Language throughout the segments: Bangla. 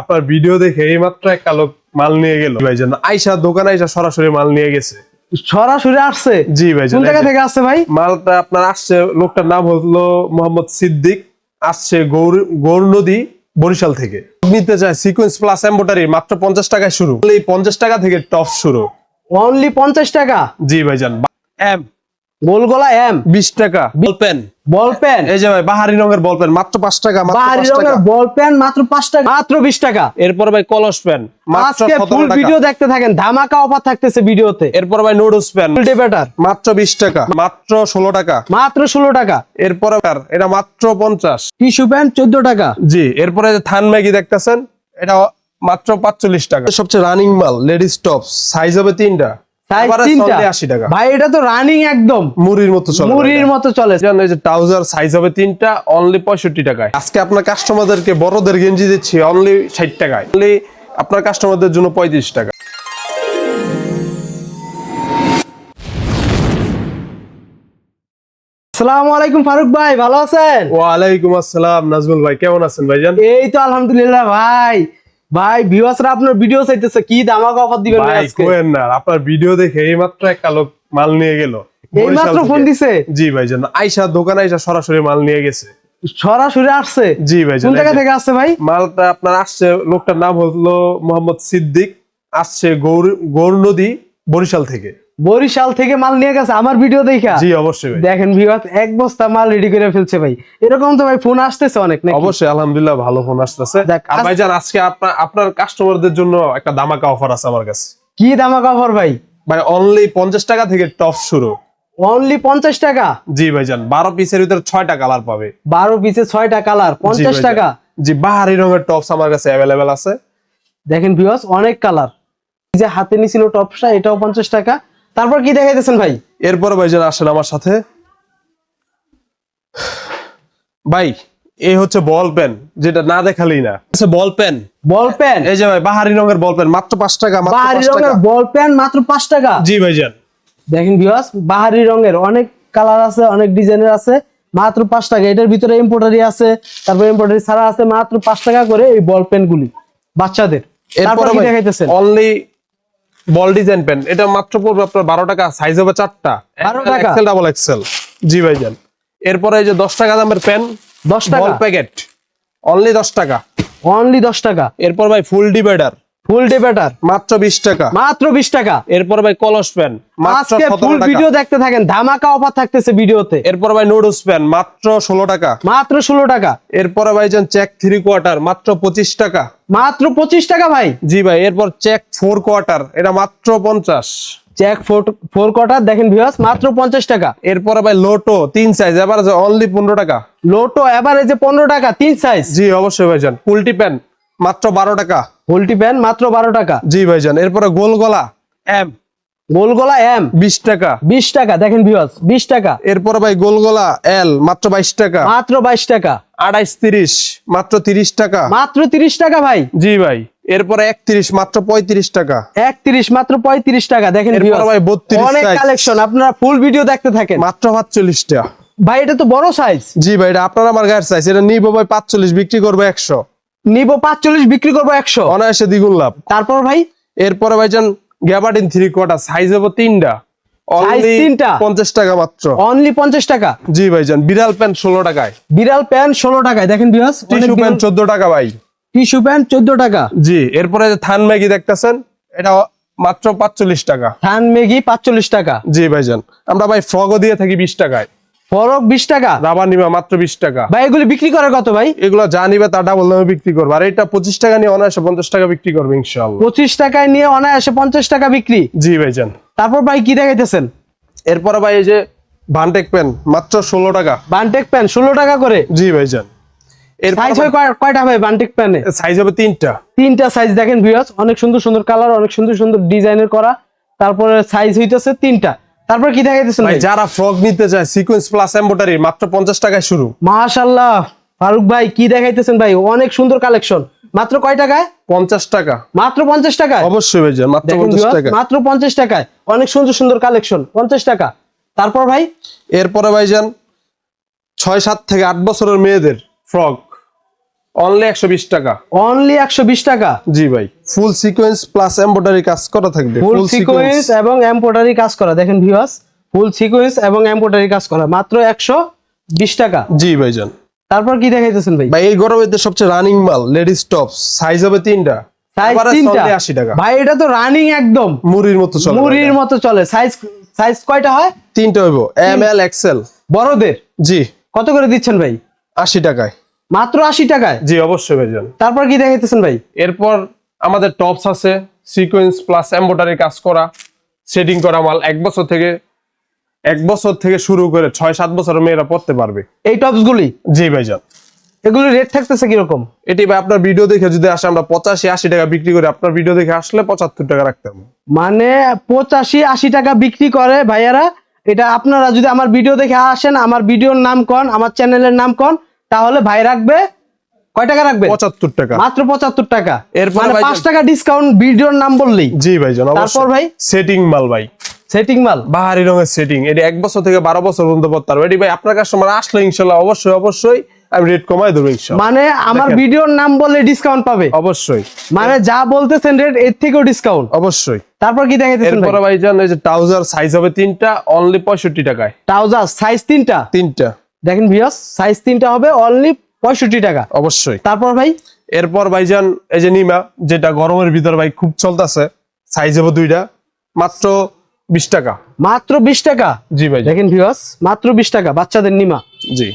আপনার ভিডিও দেখে এই মাত্র একটা লোক মাল নিয়ে গেল। ভাইজান আইসা দোকানে আইসা সরাসরি মাল নিয়ে গেছে। সরাসরি আসছে? জি ভাইজান কোন জায়গা থেকে আসছে ভাই? মালটা আপনার আসছে লোকটার নাম হলো মোহাম্মদ সিদ্দিক আসছে গৌর গৌর নদী বরিশাল থেকে। নিতে চায় সিকোয়েন্স প্লাস এম্বোটারি মাত্র পঞ্চাশ টাকায় শুরু। এই পঞ্চাশ টাকা থেকে টপ শুরু। অনলি পঞ্চাশ টাকা? জি ভাইজান। এম গোলগোলা এম বিশ টাকা। বল পেন বল পেন এই যে ভাই বাহারি রঙের বল পেন মাত্র পাঁচ টাকা বাহারি রঙের বল পেন মাত্র পাঁচ টাকা। মাত্র বিশ টাকা। এরপর ভাই কলস পেন আজকে ফুল ভিডিও দেখতে থাকেন ধামাকা অফার থাকতেছে ভিডিওতে এরপর ভাই নুডলস পেন মাত্র বিশ টাকা মাত্র ষোলো টাকা। মাত্র ষোলো টাকা। এরপরে এটা মাত্র পঞ্চাশ। টিস্যু প্যান্ট চোদ্দ টাকা। জি এরপরে থান ম্যাগি দেখতেছেন এটা মাত্র পাঁচচল্লিশ টাকা। সবচেয়ে রানিং মাল লেডিস টপ সাইজ হবে তিনটা। সাইজ Average তিনটা। only 80 টাকা। ভাই এটা তো রানিং একদম। মুড়ির মতো চলে মুড়ির মতো চলে। এই যে ট্রাউজার সাইজ হবে তিনটা অনলি পঁয়ষট্টি টাকায়। আজকে আপনার কাস্টমারদেরকে বড়দের গেঞ্জি দিচ্ছি অনলি ষাট টাকায়। অনলি আপনার কাস্টমারদের জন্য পঁয়ত্রিশ টাকা। আসসালামু আলাইকুম ফারুক ভাই ভালো আছেন? ওয়ালাইকুম আসসালাম নাজমুল ভাই কেমন আছেন ভাইজান? এই তো আলহামদুলিল্লাহ ভাই। ভাই ভিউয়ার্সরা আপনার ভিডিও চাইতেছে কি দামাক অফার দিবেন ভাই কোয়েন না আপনার ভিডিও দেখে এই মাত্র একটা লোক মাল নিয়ে গেল। এই মাত্র বরিশাল ফোন দিছে? জি ভাই ভাইজান আয়শা দোকানে আয়শা সরাসরি মাল নিয়ে গেছে। সরাসরি আসছে? জি ভাই কোন জায়গা থেকে আসছে ভাই? মালটা আপনার আসছে লোকটার নাম হলো মোহাম্মদ সিদ্দিক আসছে গৌর গৌর নদী বরিশাল থেকে। বরিশাল থেকে মাল নিয়ে গেছে আমার ভিডিও দেখা। জি অবশ্যই দেখেন ভিউয়ার্স এক বস্তা মাল রেডি করে ফেলছে ভাই। এরকম তো ভাই ফোন আসতেছে অনেক নাকি? অবশ্যই আলহামদুলিল্লাহ ভালো ফোন আসতেছে। আর ভাইজান আজকে আপনার আপনার কাস্টমারদের জন্য একটা দামাকা অফার আছে আমার কাছে। কি ধামাকা অফার ভাই? ভাই অনলি পঞ্চাশ টাকা থেকে টপ শুরু। অনলি পঞ্চাশ টাকা? জি ভাইজান বারো পিসের ভিতরে ছয়টা কালার পাবে। বারো পিসে ছয়টা কালার জি পঞ্চাশ ভাইজান। টাকা? জি বাহারি রঙের টপস আমার কাছে অ্যাভেলেবেল আছে। দেখেন ভিউয়ার্স অনেক কালার এই যে হাতে নিছিল টপসটা এটাও পঞ্চাশ টাকা। তারপর কি দেখাইতেছেন ভাই? এরপরে ভাইজান আসেন আমার সাথে। ভাই এই হচ্ছে বল পেন যেটা না দেখালেই না। Ball pen. Ball pen? এই যে ভাই বাহারি রঙের বল পেন মাত্র পাঁচ টাকা মাত্র বাহারি রঙের বল পেন মাত্র পাঁচ টাকা? জি ভাইজান দেখেন ভিউয়ার্স বাহারি রঙের অনেক কালার আছে অনেক ডিজাইনের আছে মাত্র পাঁচ টাকা। এটার ভিতরে এম্পোটারি আছে তারপর এম্পোটারি ছাড়া আছে মাত্র পাঁচ টাকা করে এই বল পেন গুলি বাচ্চাদের। তারপর এরপরে কি দেখাইতেছেন? Only ball design pen. এটা মাত্র পড়বে আপনার বারো টাকা সাইজ হবে চারটা। 12 টাকা? এক্সেল ডাবল এক্সেল জি ভাইজান। এরপরে এই যে দশ টাকা দামের পেন দশ টাকা? প্যাকেট অনলি দশ টাকা। অনলি দশ টাকা? এরপর ভাই ফুল ডিভাইডার ফুল ডেবেটার মাত্র বিশ টাকা। মাত্র বিশ টাকা। এরপর ভাই কলস পেন মাত্র আজকে ফুল ভিডিও দেখতে থাকেন ধামাকা অফার থাকতেছে ভিডিওতে এরপর ভাই মাত্র ষোলো টাকা। মাত্র ষোলো টাকা। এরপরে ভাইজান চেক থ্রি কোয়ার্টার মাত্র পঁচিশ টাকা। মাত্র পঁচিশ টাকা ভাই। জি ভাই এরপর চেক ফোর কোয়ার্টার এটা মাত্র পঞ্চাশ। চেক ফোর দেখেন ভিউয়ার্স মাত্র পঞ্চাশ টাকা। এরপরে ভাই লোটো তিন সাইজ এবার অনলি পনেরো টাকা। লোটো এভারেজে পনেরো টাকা তিন সাইজ জি অবশ্যই ভাইজান কুলটি প্যান মাত্র বারো টাকা। পোল্ট্রি প্যান মাত্র বারো টাকা। জি ভাইজান এরপরে গোল গলা। এম গোলগোলা এম বিশ টাকা। বিশ টাকা দেখেন ভিউয়ার্স বিশ টাকা। এরপরে ভাই গোল গলা এল মাত্র বাইশ টাকা। মাত্র বাইশ টাকা। আড়াইশ তিরিশ মাত্র তিরিশ টাকা। মাত্র তিরিশ টাকা ভাই। জি ভাই এরপরে একত্রিশ মাত্র পঁয়ত্রিশ টাকা। একত্রিশ মাত্র পঁয়ত্রিশ টাকা দেখেন ভাই 32 অনেক কালেকশন আপনারা ফুল ভিডিও দেখতে থাকেন। মাত্র পাঁচচল্লিশ টাকা ভাই এটা তো বড় সাইজ জি ভাই এটা আপনার আমার গায়ের সাইজ এটা নিবো ভাই পাঁচচল্লিশ বিক্রি করব একশো। নিব পাঁচচল্লিশ বিক্রি করব একশো। অনায়াসে দ্বিগুণ লাভ। তারপর ভাই? এরপরে ভাইজান গ্যাবার্ডিন থ্রি কোয়ার্টার সাইজ হব তিনটা। তিনটা? পঞ্চাশ টাকা মাত্র। অনলি পঞ্চাশ টাকা? জি ভাইজান বিড়াল প্যান্ট ষোলো টাকায়। বিড়াল প্যান্ট ষোলো টাকায়। দেখেন টিস্যু প্যান্ট চোদ্দ টাকা ভাই। টিস্যু প্যান্ট চোদ্দ টাকা। জি এরপরে থান ম্যাগি দেখতেছেন এটা মাত্র পাঁচচল্লিশ টাকা। থান মেগি পাঁচচল্লিশ টাকা। জি ভাইজান আমরা ভাই ফ্রগও দিয়ে থাকি বিশ টাকায়। ফরক বিশ টাকা? রাবার নিবা মাত্র বিশ টাকা। ভাই এগুলি বিক্রি করে কত ভাই? এগুলো যা নিবে তা ডাবল দামে বিক্রি করব। আর এটা পঁচিশ টাকা নিয়ে অনায়াসে পঞ্চাশ টাকা বিক্রি করবে ইনশাল্লাহ পঁচিশ টাকায় নিয়ে অনায়াসে পঞ্চাশ টাকা বিক্রি? জি ভাইজান তারপর ভাই কি দেখাইতেছেন? এরপরে ভাই এই যে ভানটেক পেন মাত্র ষোলো টাকা। বানটেক প্যান্ট ষোলো টাকা করে? জি ভাইজান সাইজ হয় কয়টা ভাই বানটেক প্যান্টে সাইজ হবে তিনটা। তিনটা সাইজ দেখেন ভিউয়ার্স অনেক সুন্দর সুন্দর কালার অনেক সুন্দর সুন্দর ডিজাইনের করা। তারপরে সাইজ হইতেছে তিনটা। তারপর কি দেখাইতেছেন ভাই ভাই? যারা ফ্রক নিতে চায় সিকোয়েন্স প্লাস এম্বোটারি মাত্র পঞ্চাশ টাকায় শুরু। মাশাল্লাহ। ফারুক ভাই কি দেখাইতেছেন ভাই? অনেক সুন্দর কালেকশন মাত্র কয় টাকায়? পঞ্চাশ টাকা। মাত্র পঞ্চাশ টাকায়? অবশ্যই ভাইজান মাত্র দেখেন পঞ্চাশ viewers, টাকা মাত্র পঞ্চাশ টাকায়। অনেক সুন্দর সুন্দর কালেকশন পঞ্চাশ টাকা। তারপর ভাই? এরপরে ভাইজান ছয় সাত থেকে আট বছরের মেয়েদের ফ্রক অনলি একশো বিশ টাকা। অনলি একশো বিশ টাকা? জি ভাই। ফুল সিকোয়েন্স প্লাস এমব্রয়ডারি কাজ করা থাকবে। ফুল সিকোয়েন্স এবং এমব্রয়ডারি কাজ করা। দেখেন ভিউয়ার্স ফুল সিকোয়েন্স এবং এমব্রয়ডারি কাজ করা। মাত্র একশো বিশ টাকা। জি ভাইজান। তারপর কি দেখাইতেছেন ভাই? ভাই এই গরমের মধ্যে সবচেয়ে রানিং মাল লেডিস টপ সাইজ হবে তিনটা। সাইজ তিনটা? only 80 টাকা। ভাই এটা তো রানিং একদম। মুড়ির মতো চলে মুড়ির মতো চলে। সাইজ সাইজ কয়টা হয়? তিনটা হইব। এম এল এক্সেল বড়দের? জি। কত করে দিচ্ছেন ভাই? আশি টাকায়। মাত্র আশি টাকায়? জি অবশ্যই ভাইজান। তারপর কি দেখাইতেছেন ভাই? এরপর আমাদের টপস আছে সিকোয়েন্স প্লাস এমব্রয়ডারি কাজ করা শেডিং করা মাল। এক বছর থেকে এক বছর থেকে শুরু করে ছয় সাত বছর মেয়েরা পড়তে পারবে। এই টপস গুলি? জি ভাইজান। এগুলি রেট থাকতেছে কীরকম? এটি ভাই আপনার ভিডিও দেখে যদি আসে আমরা পঁচাশি আশি টাকা বিক্রি করি। আপনার ভিডিও দেখে আসলে পঁচাত্তর টাকা রাখতে হবে। মানে পঁচাশি আশি টাকা বিক্রি করে ভাইয়ারা। এটা আপনারা যদি আমার ভিডিও দেখে আসেন আমার ভিডিওর নাম কন আমার চ্যানেলের নাম কন তাহলে ভাই রাখবে কয় টাকা রাখবে? পঁচাত্তর টাকা। মাত্র পঁচাত্তর টাকা। এরপরে মানে পাঁচ টাকা ডিসকাউন্ট ভিডিওর নাম বললেই। জি ভাইজান তারপর ভাই? সেটিং মাল ভাই। সেটিং মাল। বাহারি রঙের সেটিং। এটি এক বছর থেকে বারো বছর পর্যন্ত পড়তে পারবে। এটি ভাই আপনার কাস্টমার আসলে ইনশাল্লাহ অবশ্যই অবশ্যই আমি রেট কমাই দেবো মানে আমার ভিডিওর নাম বললে ডিসকাউন্ট পাবে। অবশ্যই। মানে যা বলতেছেন রেট এর থেকেও ডিসকাউন্ট অবশ্যই। তারপর কি দেখাইতেছেন এরপরে ভাইজান এই যে ট্রাউজার সাইজ হবে তিনটা অনলি পঁয়ষট্টি টাকায়। ট্রাউজার সাইজ তিনটা? তিনটা। দেখেন ভিউয়ার্স সাইজ তিনটা হবে অনলি পঁয়ষট্টি টাকা। অবশ্যই। তারপর ভাই? এরপর ভাইজান এই যে নিমা যেটা গরমের ভিতর ভাই খুব চলতেছে সাইজ হবে দুইটা মাত্র বিশ টাকা। মাত্র বিশ টাকা? জি ভাই দেখেন ভিউয়ার্স মাত্র বিশ টাকা বাচ্চাদের নিমা। জি।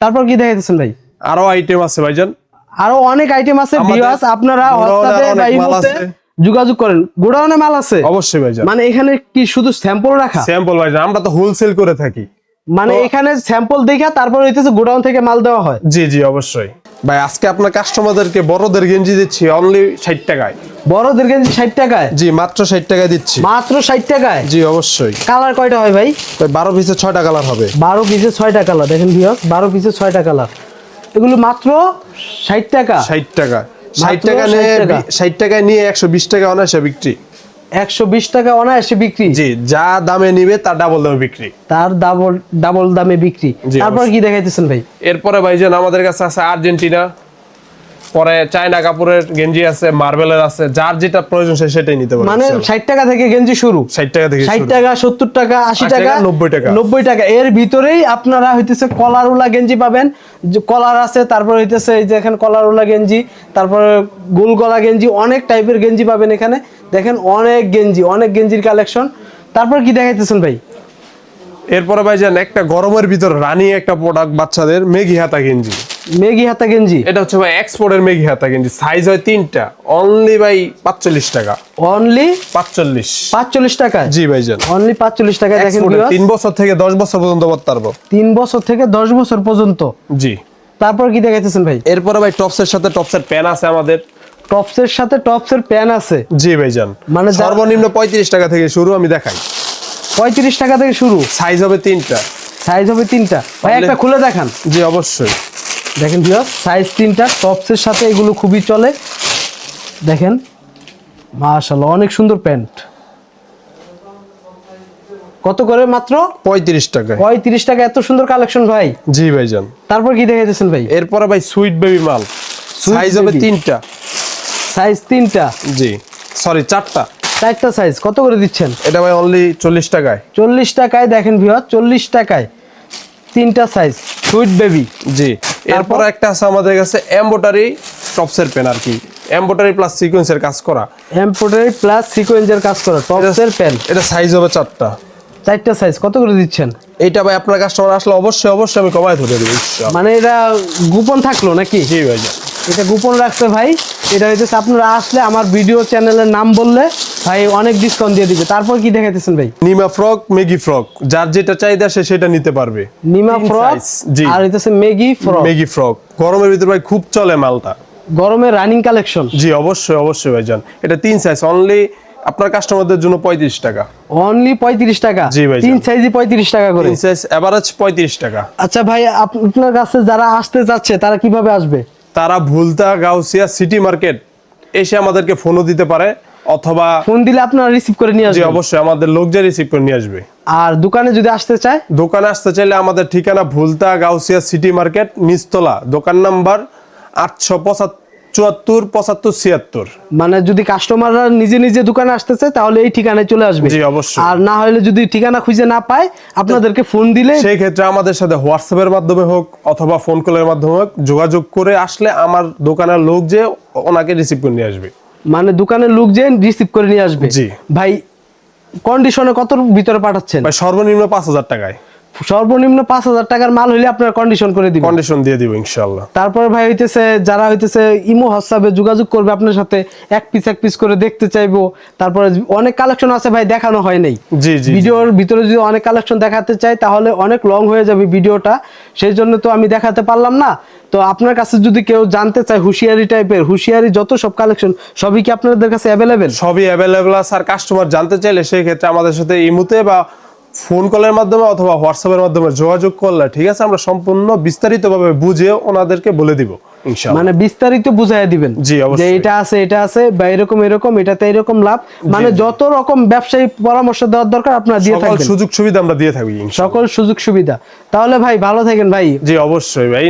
তারপর কি দেখাইতেছেন ভাই? আরও আইটেম আছে ভাইজান। আরও অনেক আইটেম আছে ভিউয়ার্স আপনারা। যোগাযোগ করেন। গোডাউনে মাল আছে। অবশ্যই ভাইজান। মানে এখানে কি শুধু স্যাম্পল রাখা? স্যাম্পল ভাইজান আমরা তো হোলসেল করে থাকি। মানে এখানে স্যাম্পল দেখা তারপর হইতেছে গোডাউন থেকে মাল দেওয়া হয়। জি জি অবশ্যই। ভাই আজকে আপনার কাস্টমারদেরকে বড়দের গেঞ্জি দিচ্ছি অনলি ষাট টাকায়। বড়দের গেঞ্জি ষাট টাকায়? জি মাত্র ষাট টাকায় দিচ্ছি। মাত্র ষাট টাকায়? জি অবশ্যই। কালার কয়টা হয় ভাই? ভাই বারো পিসে ছয়টা কালার হবে। বারো পিসে ছয়টা কালার দেখেন ভিউয়ার্স বারো পিসে ছয়টা কালার এগুলো মাত্র ষাট টাকা? ষাট টাকা। ষাট টাকা নিয়ে। ষাট টাকায় নিয়ে একশো বিশ টাকা অনায়াসে বিক্রি। একশো বিশ টাকা অনায়াসে বিক্রি। জি যা দামে নিবে তার ডাবল দামে বিক্রি। তার ডাবল ডাবল দামে বিক্রি। তারপর কি দেখাইতেছেন ভাই? এরপরে ভাইজান আমাদের কাছে আছে আর্জেন্টিনা। পরে চায়না কাপড়ের গেঞ্জি আছে মার্বেলের আছে যার যেটা প্রয়োজন সে সেটাই নিতে পারে মানে ষাট টাকা থেকে গেঞ্জি শুরু। ষাট টাকা থেকে ষাট শুরু। টাকা সত্তর টাকা আশি 80 টাকা টাকা, 90 টাকা। নব্বই টাকা। এর ভিতরেই আপনারা হইতেছে কলারওয়ালা গেঞ্জি পাবেন। কলার আছে তারপর হইতেছে এই যে এখানে কলারওয়ালা গেঞ্জি তারপরে গোল গলা গেঞ্জি অনেক টাইপের গেঞ্জি পাবেন এখানে। দেখেন অনেক গেঞ্জি অনেক গেঞ্জির কালেকশন। তারপর কি দেখাইতেছেন ভাই? এরপরে ভাইজান একটা গরমের ভিতর রানি একটা প্রোডাক্ট বাচ্চাদের মেগি হাতা গেঞ্জি। মেগি হাতা গেঞ্জি? এটা হচ্ছে ভাই এক্সপোর্টের মেগি হাতা গেঞ্জি। সাইজ হয় তিনটা। অনলি ভাই পাঁচচল্লিশ টাকা। অনলি পাঁচচল্লিশ। পাঁচচল্লিশ টাকায়? জি ভাইজান অনলি পাঁচচল্লিশ টাকায় দেখেন তিন বছর থেকে দশ বছর পর্যন্ত পড়তে পারব তিন বছর থেকে দশ বছর পর্যন্ত। জি। তারপর কি দেখাইতেছেন ভাই? এরপরে ভাই টপসের সাথে টপসের প্যান আছে আমাদের। টপসের সাথে টপসের প্যান আছে। জি ভাইজান মানে মানে সর্বনিম্ন পঁয়ত্রিশ টাকা থেকে শুরু আমি দেখাই। পঁয়ত্রিশ টাকা থেকে শুরু। সাইজ হবে তিনটা। সাইজ হবে তিনটা। ভাই একটা খুলে দেখান। জি অবশ্যই। দেখেন ভিউয়ার সাইজ তিনটা টপসের সাথে এগুলো খুবই চলে। দেখেন মাশাআল্লাহ অনেক সুন্দর প্যান্ট। কত করে মাত্র? পঁয়ত্রিশ টাকা পঁয়ত্রিশ টাকা এত সুন্দর কালেকশন ভাই। জি ভাইজান। তারপর কি দেখাইতেছেন ভাই? এরপরে ভাই সুইট বেবি মাল। সাইজ হবে তিনটা। সাইজ তিনটা? জি। সরি চারটা। চারটা সাইজ কত করে দিচ্ছেন? এটা ভাই অনলি চল্লিশ টাকায়। চল্লিশ টাকায় দেখেন ভিউয়ার চল্লিশ টাকায়। তিনটা সাইজ সুইট বেবি জি। এরপর একটা আছে আমাদের কাছে এমবোটারি টপসের পেন আর কি এমব্রয়ডারি প্লাস সিকোয়েন্সের কাজ করা। এমব্রয়ডারি প্লাস সিকোয়েন্সের কাজ করা টপসের পেন এটা সাইজ হবে চারটা। চারটা সাইজ কত করে দিচ্ছেন? এটা ভাই আপনার কাস্টমার আসলে অবশ্যই অবশ্যই আমি কমায় ধরে দেবো মানে এটা গোপন থাকল নাকি? জি ভাইজান। এটা গোপন রাখছে ভাই। এটা হইতেছে আপনারা আসলে আমার ভিডিও চ্যানেলের নাম বললে ভাই অনেক ডিসকাউন্ট দিয়ে দিবে। তারপর কি দেখাইতেছেন ভাই? নিমা ফ্রক মেগি ফ্রক। যার যেটা চাহিদা সে সেটা নিতে পারবে। নিমা ফ্রক জি। আর হইতেছে মেগি ফ্রক। Maggie frock. গরমের ভিতর ভাই খুব চলে মালটা। গরমে রানিং কালেকশন জি অবশ্যই অবশ্যই ভাইজান। এটা তিন সাইজ অনলি আপনার কাস্টমারদের জন্য পঁয়ত্রিশ টাকা। অনলি পঁয়ত্রিশ টাকা? জি ভাই তিন সাইজই পঁয়ত্রিশ টাকা করে। তিন সাইজ অ্যাভারেজ পঁয়ত্রিশ টাকা। আচ্ছা ভাই আপনার কাছে যারা আসতে চাচ্ছে তারা কীভাবে আসবে? তারা ভুলতা গাউসিয়া সিটি মার্কেট এসে আমাদেরকে ফোনও দিতে পারে অথবা ফোন দিলে আপনারা রিসিভ করে নিয়ে আসবে অবশ্যই আমাদের লোক যা রিসিভ করে নিয়ে আসবে। আর দোকানে যদি আসতে চায়? দোকানে আসতে চাইলে আমাদের ঠিকানা ভুলতা গাউসিয়া সিটি মার্কেট নিস্তলা দোকান নাম্বার আটশো চুয়াত্তর পঁচাত্তর ছিয়াত্তর। মানে যদি কাস্টমাররা নিজে নিজে দোকানে আসতেছে তাহলে এই ঠিকানায় চলে আসবে। জি, অবশ্যই। আর না হলে যদি ঠিকানা খুঁজে না পায় আপনাদেরকে ফোন দিলে সেই ক্ষেত্রে আমাদের সাথে হোয়াটসঅ্যাপের মাধ্যমে হোক অথবা ফোন কলের মাধ্যমে হোক যোগাযোগ করে আসলে আমার দোকানের লোক যে ওনাকে রিসিভ করে নিয়ে আসবে। মানে দোকানের লোক যে রিসিভ করে নিয়ে আসবে। জি। ভাই কন্ডিশনে কত ভিতরে পাঠাচ্ছেন? ভাই সর্বনিম্ন পাঁচ হাজার টাকায়। সর্বনিম্ন পাঁচ হাজার টাকার মাল হলে আপনার কন্ডিশন করে দিবেন। কন্ডিশন দিয়ে দিব ইনশাল্লাহ তারপর ভাই হইতেছে যারা হইতেছে ইমো হোয়াটসঅ্যাপে যোগাযোগ করবে আপনার সাথে এক পিস এক পিস করে দেখতে চাইব। তারপরে অনেক কালেকশন আছে ভাই দেখানো হয় নাই। জি জি। ভিডিওর ভিতরে যদি অনেক কালেকশন দেখাতে চাই তাহলে অনেক লং হয়ে যাবে ভিডিওটা। সেই জন্য তো আমি দেখাতে পারলাম না। তো আপনার কাছে যদি কেউ জানতে চায় হুঁশিয়ারি টাইপের হুঁশিয়ারি যত সব কালেকশন সবই কি আপনাদের কাছে অ্যাভেলেবেল সবই অ্যাভেলেবল আছে। আর কাস্টমার জানতে চাইলে সেই ক্ষেত্রে আমাদের সাথে ইমুতে বা ফোন কলের মাধ্যমে অথবা হোয়াটসঅ্যাপের মাধ্যমে যোগাযোগ করলে ঠিক আছে আমরা সম্পূর্ণ বিস্তারিতভাবে বুঝে ওনাদেরকে বলে দিব মানে বিস্তারিত বুঝাই দিবেন যে এটা আছে এটা আছে বা এরকম এরকম এটাতে এরকম লাভ। মানে যত রকম ব্যবসায়ী পরামর্শ দেওয়ার দরকার আপনারা দিয়ে সকল থাকবেন। সুযোগ সুবিধা আমরা দিয়ে ইনশাআল্লাহ। সকল সুযোগ সুবিধা। তাহলে ভাই ভালো থাকেন ভাই। জি অবশ্যই ভাই।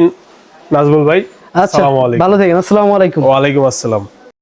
নাজমুল ভাই আচ্ছা ভালো থাকেন আসসালামু আলাইকুম। ওয়ালাইকুম আসসালাম।